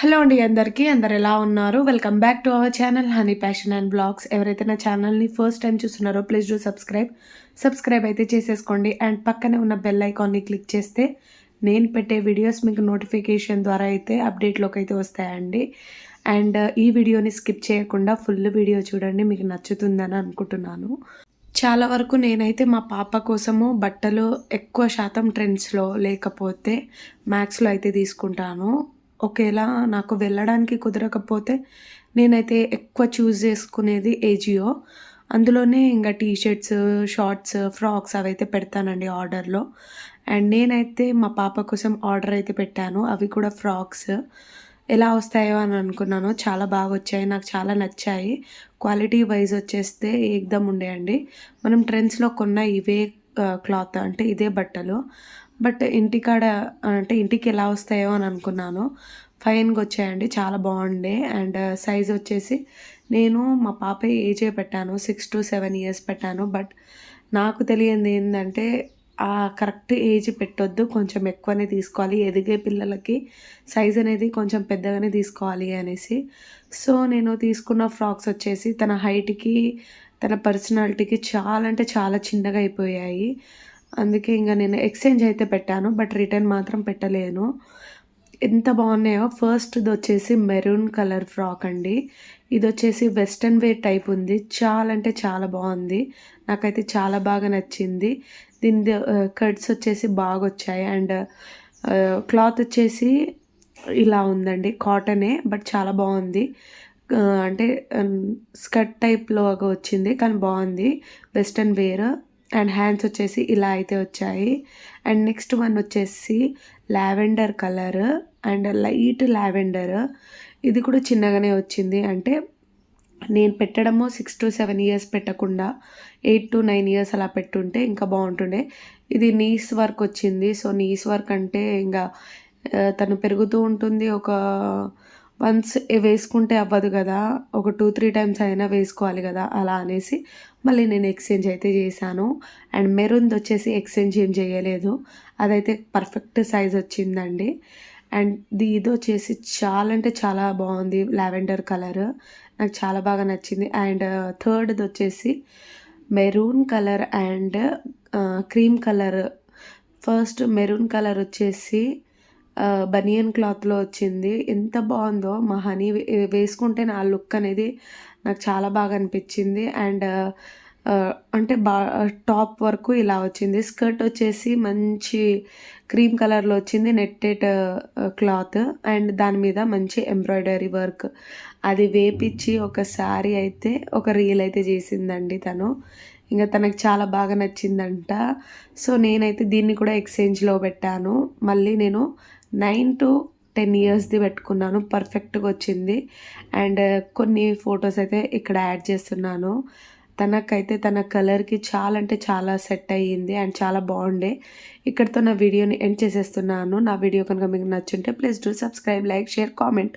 Hello అండి అందరికీ అందరు ఎలా ఉన్నారు? Welcome back to our channel honey passion and blogs ఎవరైతే నా ఛానల్ని ఫస్ట్ టైం చూస్తున్నారో ప్లీజ్ డూ సబ్స్క్రైబ్ సబ్స్క్రైబ్ అయితే చేసేసుకోండి. అండ్ పక్కనే ఉన్న బెల్ ఐకాన్ని క్లిక్ చేస్తే నేను పెట్టే వీడియోస్ మీకు నోటిఫికేషన్ ద్వారా అయితే అప్డేట్లోకి అయితే వస్తాయండి. అండ్ uh, ఈ వీడియోని స్కిప్ చేయకుండా ఫుల్ వీడియో చూడండి. మీకు నచ్చుతుందని అనుకుంటున్నాను. చాలా వరకు నేనైతే మా పాప కోసము బట్టలు ఎక్కువ శాతం ట్రెండ్స్లో లేకపోతే మ్యాక్స్లో అయితే తీసుకుంటాను. ఒకేలా నాకు వెళ్ళడానికి కుదరకపోతే నేనైతే ఎక్కువ చూస్ చేసుకునేది ఏజియో అందులోనే ఇంకా టీ షర్ట్స్ షార్ట్స్ ఫ్రాక్స్ అవైతే పెడతానండి ఆర్డర్లో. అండ్ నేనైతే మా పాప కోసం ఆర్డర్ అయితే పెట్టాను. అవి కూడా ఫ్రాక్స్. ఎలా వస్తాయో అని అనుకున్నాను. చాలా బాగా వచ్చాయి. నాకు చాలా నచ్చాయి. క్వాలిటీ వైజ్ వచ్చేస్తే ఏకదం ఉండేయండి. మనం ట్రెండ్స్లో కొన్న ఇవే క్లాత్ అంటే ఇదే బట్టలు. బట్ ఇంటికాడ అంటే ఇంటికి ఎలా వస్తాయో అని అనుకున్నాను. ఫైన్గా వచ్చాయండి చాలా బాగుండే. అండ్ సైజ్ వచ్చేసి నేను మా పాప ఏజే పెట్టాను సిక్స్ టు సెవెన్ ఇయర్స్ పెట్టాను. బట్ నాకు తెలియంది ఏంటంటే ఆ కరెక్ట్ ఏజ్ పెట్టొద్దు కొంచెం ఎక్కువనే తీసుకోవాలి. ఎదిగే పిల్లలకి సైజ్ అనేది కొంచెం పెద్దగానే తీసుకోవాలి అనేసి. సో నేను తీసుకున్న ఫ్రాక్స్ వచ్చేసి తన హైట్కి తన పర్సనాలిటీకి చాలా అంటే చాలా చిన్నగా అయిపోయాయి. అందుకే ఇంకా నేను ఎక్స్చేంజ్ అయితే పెట్టాను బట్ రిటర్న్ మాత్రం పెట్టలేను. ఎంత బాగున్నాయో ఫస్ట్ది వచ్చేసి మెరూన్ కలర్ ఫ్రాక్ అండి. ఇది వచ్చేసి వెస్ట్రన్ వేర్ టైప్ ఉంది. చాలా అంటే చాలా బాగుంది. నాకైతే చాలా బాగా నచ్చింది. దీని కట్స్ వచ్చేసి బాగా వచ్చాయి. అండ్ క్లాత్ వచ్చేసి ఇలా ఉందండి కాటనే బట్ చాలా బాగుంది. అంటే స్కర్ట్ టైప్లో వచ్చింది కానీ బాగుంది. వెస్ట్రన్ వేర్ అండ్ హ్యాండ్స్ వచ్చేసి ఇలా అయితే వచ్చాయి. అండ్ నెక్స్ట్ వన్ వచ్చేసి lavender colour and light lavender. ఇది కూడా చిన్నగానే వచ్చింది. అంటే నేను పెట్టడము సిక్స్ టు సెవెన్ ఇయర్స్ పెట్టకుండా ఎయిట్ టు నైన్ ఇయర్స్ అలా పెట్టుంటే ఇంకా బాగుంటుండే. ఇది నీస్ వర్క్ వచ్చింది. సో నీస్ వర్క్ అంటే ఇంకా తను పెరుగుతూ ఉంటుంది ఒక వన్స్ వేసుకుంటే అవ్వదు కదా ఒక టూ త్రీ టైమ్స్ అయినా వేసుకోవాలి కదా అలా అనేసి మళ్ళీ నేను ఎక్స్చేంజ్ అయితే చేశాను. అండ్ మెరూన్ వచ్చేసి ఎక్స్చేంజ్ ఏం చేయలేదు. అదైతే పర్ఫెక్ట్ సైజ్ వచ్చిందండి. అండ్ ఇది వచ్చేసి చాలా అంటే చాలా బాగుంది లావెండర్ కలర్. నాకు చాలా బాగా నచ్చింది. అండ్ థర్డ్ది వచ్చేసి maroon colour and cream colour. First maroon colour వచ్చేసి బనియన్ క్లాత్లో వచ్చింది. ఎంత బాగుందో మా హనీ వేసుకుంటే నా లుక్ అనేది నాకు చాలా బాగా అనిపించింది. అండ్ అంటే బా టాప్ వరకు ఇలా వచ్చింది. స్కర్ట్ వచ్చేసి మంచి క్రీమ్ కలర్లో వచ్చింది నెట్టెడ్ క్లాత్. అండ్ దాని మీద మంచి ఎంబ్రాయిడరీ వర్క్. అది వేపించి ఒక శారీ అయితే ఒక రీల్ అయితే చేసిందండి తను. ఇంకా తనకు చాలా బాగా నచ్చిందంట. సో నేనైతే దీన్ని కూడా ఎక్స్చేంజ్లో పెట్టాను. మళ్ళీ నేను నైన్ టు టెన్ ఇయర్స్ది పెట్టుకున్నాను. పర్ఫెక్ట్గా వచ్చింది. అండ్ కొన్ని ఫొటోస్ అయితే ఇక్కడ యాడ్ చేస్తున్నాను. తనకైతే తన కలర్కి చాలా అంటే చాలా సెట్ అయ్యింది అండ్ చాలా బాగుండే. ఇక్కడితో నా వీడియోని ఎండ్ చేసేస్తున్నాను. నా వీడియో కనుక మీకు నచ్చుంటే please do subscribe like share comment.